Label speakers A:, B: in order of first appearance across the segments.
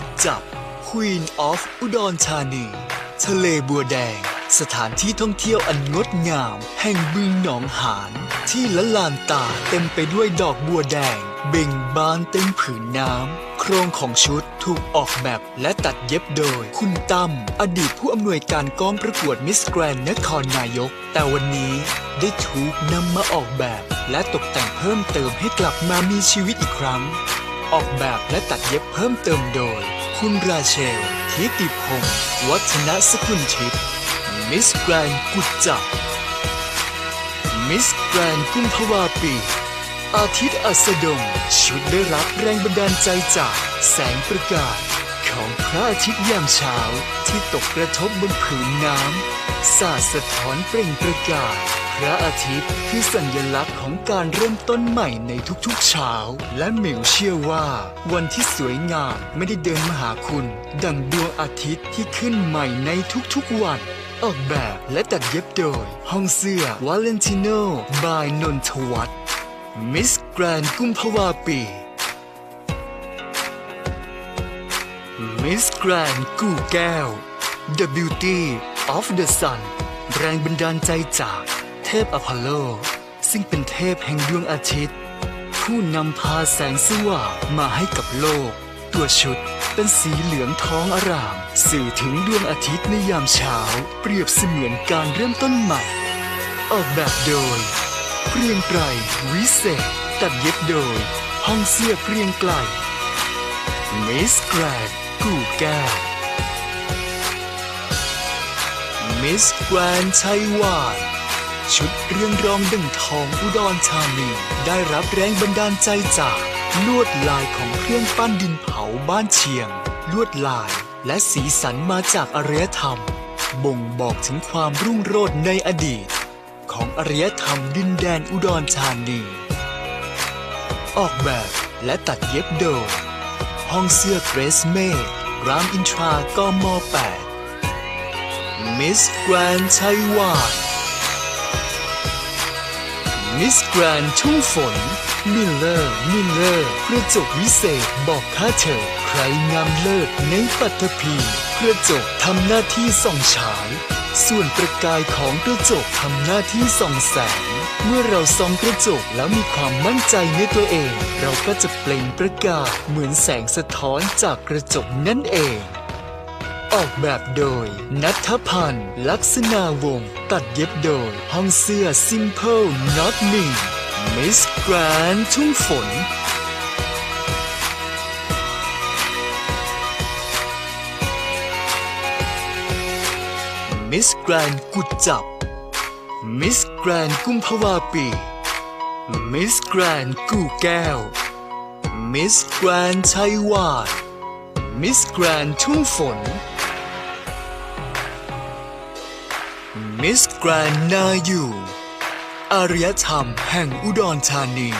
A: กุดจับ Queen of อุดรธานี ทะเลบัวแดง สถานที่ท่องเที่ยวอันงดงาม แห่งบึงหนองหาน ที่ละลานตาเต็มไปด้วยดอกบัวแดง เบ่งบานเต็มผืนน้ำ โครงของชุดถูกออกแบบและตัดเย็บโดย คุณตั้มอดีตผู้อำนวยการกองประกวดมิสแกรนนครนายก แต่วันนี้ได้ถูกนำมาออกแบบ และตกแต่งเพิ่มเติมให้กลับมามีชีวิตอีกครั้ง ออกแบบและตัดเย็บเพิ่มเติมโดย คุณราเชลทิติพงศ์วัฒนสกุลทิพย์มิสแกรนกุจจับมิสแกรนกุมภาวาปี อาทิตย์อัสดง ชุดได้รับแรงบันดาลใจจากแสงประกาย ของพระอาทิตย์ยามเช้าที่ตกกระทบบนผืนน้ำสาดสะท้อนเปล่งประกายพระอาทิตย์คือสัญลักษณ์ของการเริ่มต้นใหม่ในทุกๆเช้า และเหมิวเชื่อว่า วันที่สวยงามไม่ได้เดินมาหาคุณ ดังดวงอาทิตย์ที่ขึ้นใหม่ในทุกๆวันออกแบบและตัดเย็บโดย ห้องเสื้อวาเลนติโนบายนนทวัฒน์มิสแกรนกุมภาวาปี มิสแกรนกูแก้ว The Beauty of the Sun แรงบันดาลใจจากเทพอพอลโล ซึ่งเป็นเทพแห่งดวงอาทิตย์ ผู้นำพาแสงสว่างมาให้กับโลก ตัวชุดเป็นสีเหลืองทองอร่าม สื่อถึงดวงอาทิตย์ในยามเช้า เปรียบเสมือนการเริ่มต้นใหม่ ออกแบบโดยเรียงไกรวิเศษ ตัดเย็บโดย ห้องเสื้อเรียงไกรมิสแกรน กูแก้วมิสแกรนชัยวานชุดเรื่องรองดั่งทองอุดรธานี ได้รับแรงบันดาลใจจากลวดลายของเครื่องปั้นดินเผาบ้านเชียง ลวดลายและสีสันมาจากอารยธรรม บ่งบอกถึงความรุ่งโรจน์ในอดีต ของอารยธรรมดินแดนอุดรธานี ออกแบบและตัดเย็บโดย ห้องเสื้อเกรสเม่รามอินทรากม 8 มิสแกรนไชัยวานมิสแกรนทุ่งฝน มิลเลอร์ มิลเลอร์กระจกวิเศษบอกค่าเธอ ใครงามเลิศในปัตตภีกระจกทำหน้าที่ส่องฉาย ส่วนประกายของกระจกทำหน้าที่ส่องแสง เมื่อเราส่องกระจกแล้วมีความมั่นใจในตัวเอง เราก็จะเปล่งประกายเหมือนแสงสะท้อนจากกระจกนั่นเอง ออกแบบโดย นัทพันธ์ ลักษณาวงศ์ตัดเย็บโดย ห้องเสื้อ Simple Not Me Miss Grand ทุ่งฝนมิสแกรนกุดจับมิส แกรนกุมภาวาปี มิสแกรนกู่แก้ว มิสแกรนชัยวานมิสแกรนทุ่งฝน มิสแกรนนายูอารยธรรมแห่งอุดรธานี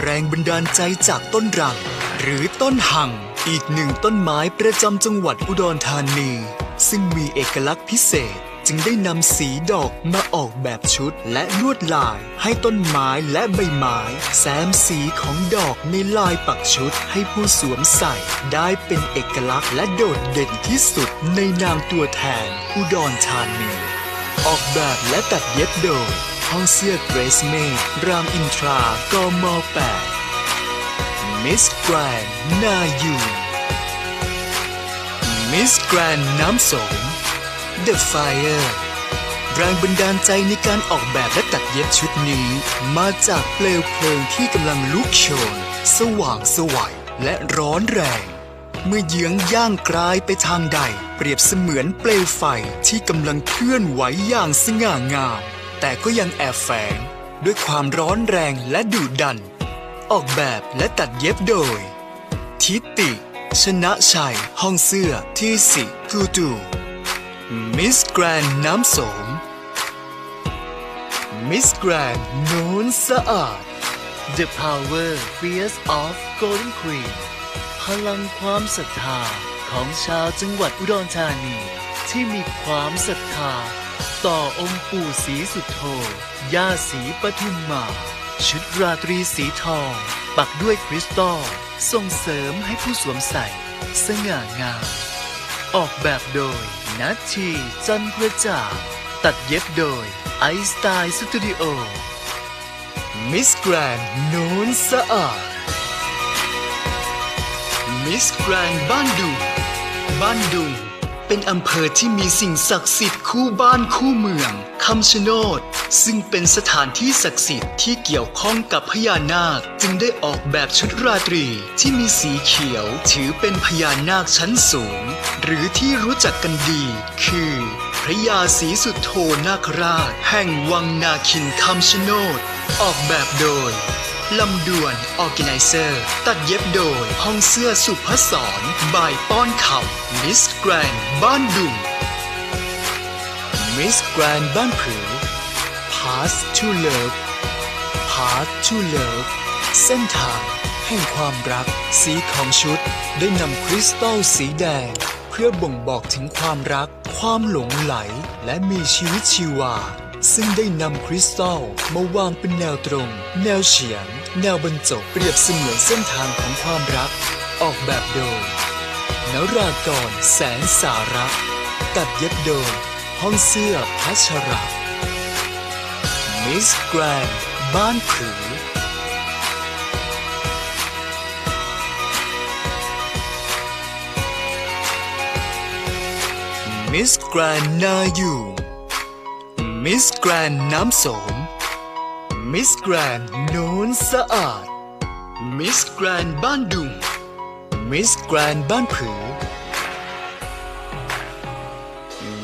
A: แรงบันดาลใจจากต้นรัง หรือต้นหัง อีกหนึ่งต้นไม้ประจำจังหวัดอุดรธานี ซึ่งมีเอกลักษณ์พิเศษ จึงได้นำสีดอกมาออกแบบชุดและลวดลาย ให้ต้นไม้และใบไม้แซมสีของดอกในลายปักชุดให้ผู้สวมใส่ ได้เป็นเอกลักษณ์และโดดเด่นที่สุดในนามตัวแทน อุดรธานีออกแบบและตัดเย็บโดยห้องเสื้อเกรสเมดรามอินทรากม8มิสแกรนนายูมิสแกรนน้ำสม The Fire แรงบันดาลใจในการออกแบบและตัดเย็บชุดนี้ มาจากเปลวเพลิงที่กำลังลุกโชน สว่างสวัยและร้อนแรง เมื่อเยื้องย่างกลายไปทางใด เปรียบเสมือนเปลวไฟที่กำลังเคลื่อนไหวอย่างสง่างาม แต่ก็ยังแอบแฝง ด้วยความร้อนแรงและดุดัน ออกแบบและตัดเย็บโดย ทิติ ชนะชัย ห้องเสื้อที่สิกูดู มิสแกรนน้ำสม มิสแกรนโน้นสะอาด The Power Fierce of Golden Queen พลังความศรัทธาของชาวจังหวัดอุดรธานี ที่มีความศรัทธา ต่อองค์ปู่ศรีสุโธย่าศรีปทุมมา ชุดราตรีสีทอง ปักด้วยคริสตัลส่งเสริมให้ผู้สวมใส่ สง่างาม ออกแบบโดยนัททีจันทร์กระจ่างตัดเย็บโดยไอสไตล์สตูดิโอมิสแกรนนูนสะอาดมิสแกรนบ้านดุงบ้านดุง เป็นอำเภอที่มีสิ่งศักดิ์สิทธิ์คู่บ้านคู่เมืองคำชะโนด ซึ่งเป็นสถานที่ศักดิ์สิทธิ์ที่เกี่ยวข้องกับพญานาค จึงได้ออกแบบชุดราตรี ที่มีสีเขียวถือเป็นพญานาคชั้นสูง หรือที่รู้จักกันดี คือพระยาศรีสุโธนาคราช แห่งวังนาคินคำชะโนด ออกแบบโดย ลำดวนออ g a แก z เซอร์ ตัดเย็บโดย ห้องเสื้อสุพศรบายป้อนคำมิสแกรนบ้านดุงมิสแกรนบ้านผือ Pass to Love Path to Love เส้นทางแห่งความรัก สีของชุด ได้นำคริสตัลสีแดง เพื่อบ่งบอกถึงความรัก ความหลงไหล และมีชีวิตชีวา ซึ่งได้นำคริสตัลมาวางเป็นแนวตรง แนวเฉียง แนวบรรจบเปรียบเสมือนเส้นทางของความรัก ออกแบบโดยนรากรแสนสาระตัดเย็บโดยห้องเสื้อพัชระมิสแกรนบ้านผือมิสแกรนนาอยู่ มิสแกรนน้ำโสม มิสแกรนโนนสะอาด มิสแกรนบ้านดุง มิสแกรนบ้านผือ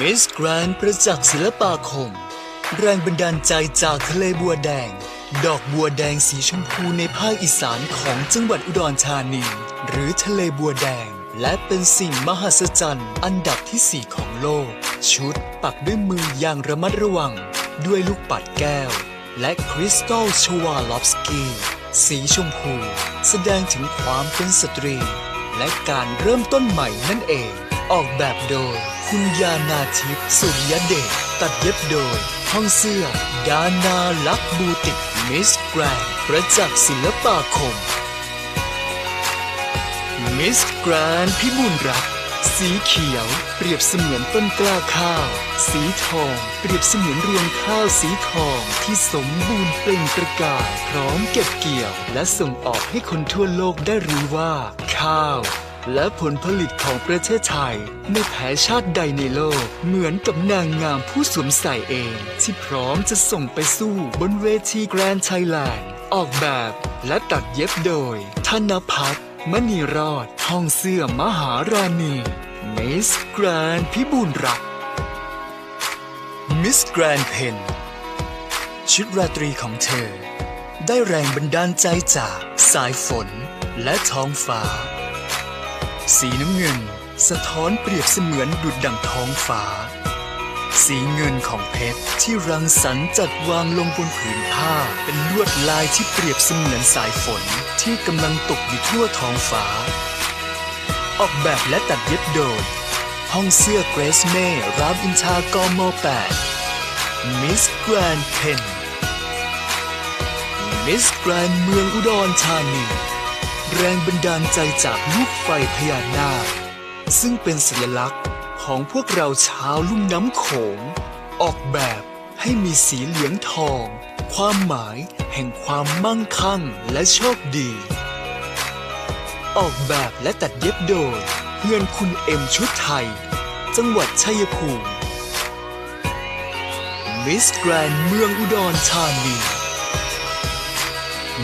A: มิสแกรนประจักษ์ศิลปาคม แรงบันดาลใจจากทะเลบัวแดง ดอกบัวแดงสีชมพูในภาคอีสานของจังหวัดอุดรธานี หรือทะเลบัวแดง และเป็นสิ่งมหัศจรรย์อันดับที่สี่ของโลก ชุด ปักด้วยมืออย่างระมัดระวัง ด้วยลูกปัดแก้ว และคริสตัลชวาลอฟสกี้สีชมพู แสดงถึงความเป็นสตรี และการเริ่มต้นใหม่นั่นเอง ออกแบบโดย คุณยานาทิพย์สุริยเดชตัดเย็บโดย ห้องเสื้อ ดานาลักบูติกมิสแกรนประจักษ์ศิลปาคมมิสแกรนพิบูลรัก สีเขียว เปรียบเสมือนต้นกล้าข้าว สีทอง เปรียบเสมือนรวงข้าวสีทองที่สมบูรณ์เปล่งประกายพร้อมเก็บเกี่ยว และส่งออกให้คนทั่วโลกได้รู้ว่า ข้าว และผลผลิตของประเทศไทย ไม่แพ้ชาติใดในโลก เหมือนกับนางงามผู้สวมใส่เอง ที่พร้อมจะส่งไปสู้บนเวทีแกรนด์ไทยแลนด์ออกแบบและตัดเย็บโดยธนพัฒน์ มณีรอดห้องเสื้อมหาราณีมิสแกรนพิบูลรักมิสแกรนเพนชุดราตรีของเธอ ได้แรงบันดาลใจจากสายฝนและท้องฟ้า สีน้ำเงิน สะท้อนเปรียบเสมือนดุจดั่งท้องฟ้า สีเงินของเพชรที่รังสรรค์จัดวางลงบนผืนผ้า เป็นลวดลายที่เปรียบเสมือนสายฝนที่กำลังตกอยู่ทั่วท้องฟ้า ออกแบบและตัดเย็บโดยห้องเสื้อเกรซเม่รามอินทากม 8 มิสแกรนเพนมิสแกรนเมืองอุดรธานีแรงบันดาลใจจากลูกไฟพญานาคซึ่งเป็นสัญลักษณ์ ของพวกเราชาวลุ่มน้ำโขง ออกแบบให้มีสีเหลืองทอง ความหมายแห่งความมั่งคั่งและโชคดี ออกแบบและตัดเย็บโดยเงินคุณเอ็มชุดไทย จังหวัดชัยภูมิมิสแกรนเมืองอุดรธานี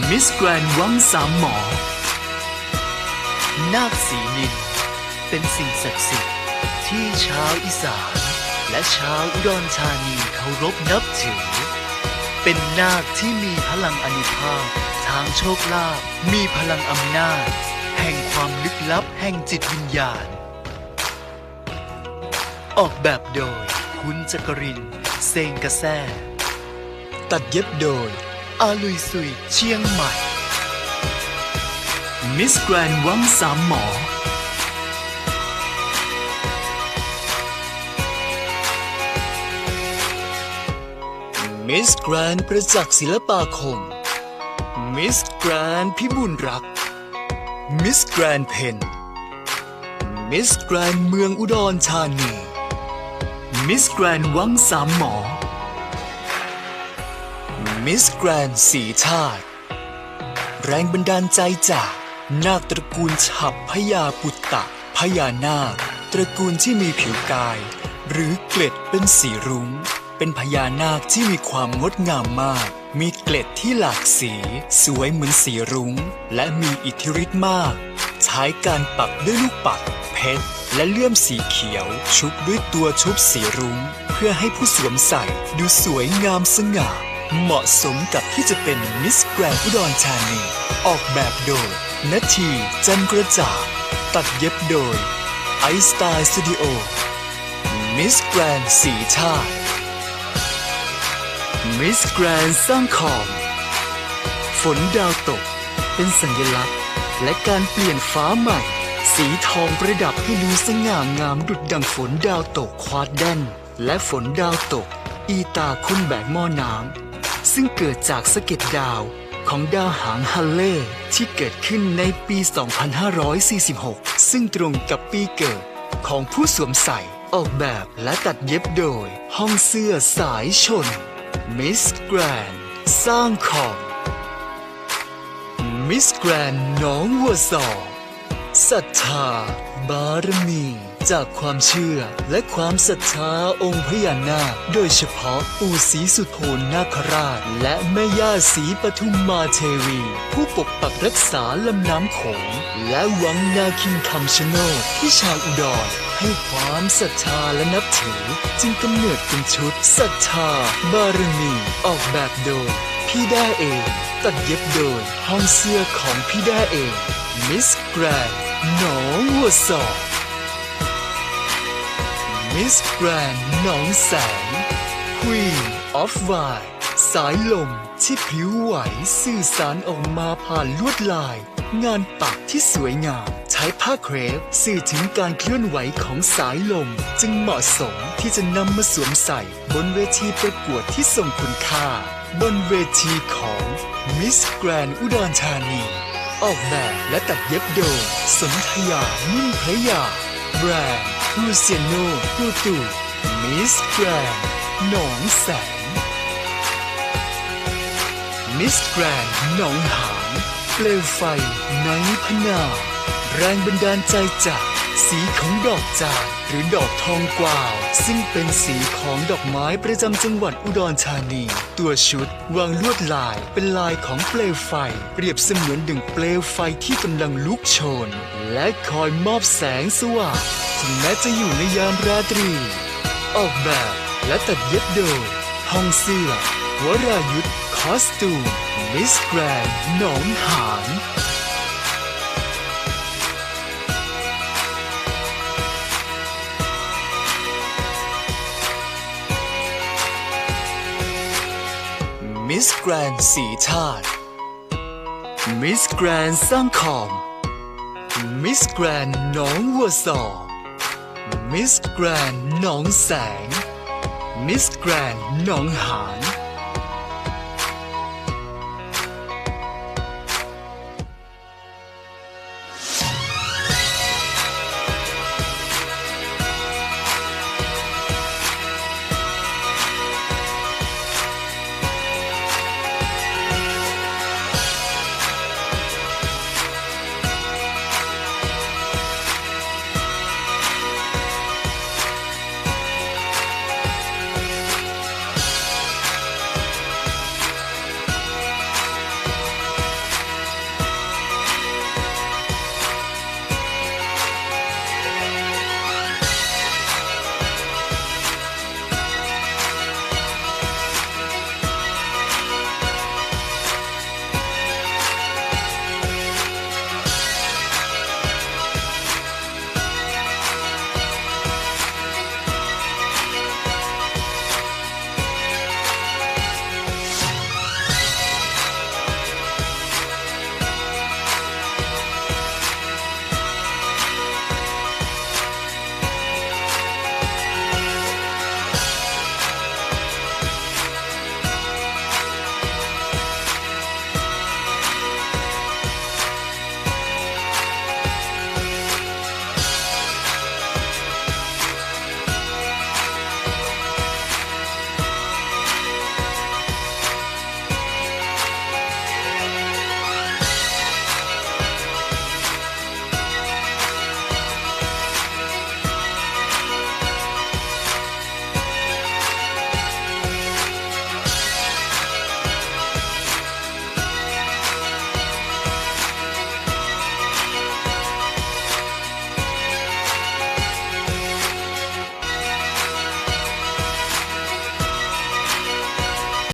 A: มิสแกรนวังสามหมอ นาคสีนินเป็นสิ่งศักดิ์สิทธิ์ ที่ชาวอีสาน และชาวอุดรธานีเคารพนับถือ เป็นนาคที่มีพลังอนุภาพทางโชคลาภมีพลังอำนาจ แห่งความลึกลับแห่งจิตวิญญาณ ออกแบบโดย คุณจักรินเซงกระแซตัดเย็บโดย อาลุยสุยเชียงใหม่ มิสแกรนวังสามหมอ มิสแกรนประจักษ์ศิลปาคม มิสแกรนพิบูลรัก มิสแกรนเพนมิสแกรนเมืองอุดรธานี มิสแกรนวังสามหมอ มิสแกรนสีชาติแรงบันดาลใจจากนาคตระกูลฉับพญาปุตตะพญานาค ตระกูลที่มีผิวกาย หรือเกล็ดเป็นสีรุง้ง เป็นพญานาคที่มีความงดงามมาก มีเกล็ดที่หลากสี สวยเหมือนสีรุง้ง และมีอิทธิฤทธิ์มาก ใช้การปักด้วยลูกปัดเพชร และเลื่อมสีเขียว ชุบด้วยตัวชุบสีรุง้ง เพื่อให้ผู้สวมใส่ดูสวยงามสง่า เหมาะสมกับที่จะเป็นมิสแกรนดอุดรธานี ออกแบบโดยนาทีจันกระจ่าตัดเย็บโดยไอสไตล์สตูดิโอมิสแกรนสีชาติ มิสแกรนสร้างคอมฝนดาวตก เป็นสัญลักษณ์ และการเปลี่ยนฟ้าใหม่ สีทองประดับให้ดูสง่างามดุดดังฝนดาวตกควาดแดนและฝนดาวตก อีตาคุณแบกหม้อน้ำซึ่งเกิดจากสะเก็ดดาวของดาวหางฮัลเล่ที่เกิดขึ้นในปี 2546 ซึ่งตรงกับปีเกิดของผู้สวมใส่ออกแบบและตัดเย็บโดย ห้องเสื้อสายชน มิสแกรนสร้างคอมมิสแกรนน้องวัวซอศรัทธา บารมี จากความเชื่อและความศรัทธาองค์พญานาค โดยเฉพาะปู่ศรีสุโธนาคราช และแม่ย่าศรีปทุมมาเทวี ผู้ปกปักรักษาลำน้ำโขง และวังนาคินคำชะโนดที่ชาวอุดร ให้ความศรัทธาและนับถือ จึงกำเนิดเป็นชุดศรัทธา บารมี ออกแบบโดย พี่ได้เอง ตัดเย็บโดยห้องเสื้อของพี่ได้เอง มิสแกรนหนองวัวสอมิสแกรนหนองแสง Queen of Wine สายลมที่พลิ้วไหวสื่อสารออกมาผ่านลวดลาย งานปักที่สวยงาม ช้ผ้าเครปสื่อถึงการเคลื่อนไหวของสายลม จึงเหมาะสมที่จะนำมาสวมใส่บนเวทีประกวดที่ทรงคุณค่า บนเวทีของ Miss Grand อุดรธานี ออกแบบและตัดเย็บโดยสนธยานิ่มพระยา แบรนด์ลูเซียโนปูตูมิสแกรนหนองแสงมิสแกรนหนองหานเปลวไฟในพนา แรงบันดาลใจจากสีของดอกจานหรือดอกทองกวาว ซึ่งเป็นสีของดอกไม้ประจำจังหวัดอุดรธานี ตัวชุดวางลวดลายเป็นลายของเปลวไฟ เปรียบเสมือนดึงเปลวไฟที่กำลังลุกโชน และคอยมอบแสงสว่างถึงแม้จะอยู่ในยามราตรี ออกแบบและตัดเย็บโดยห้องเสื้อวรายุทธคอสตูมมิสแกรนหนองหาน แกรนสีชาติมิสแกรนสร้างคอมมิสแกรนหนองวัวซอมิสแกรนหนองแสงมิสแกรนหนองหาน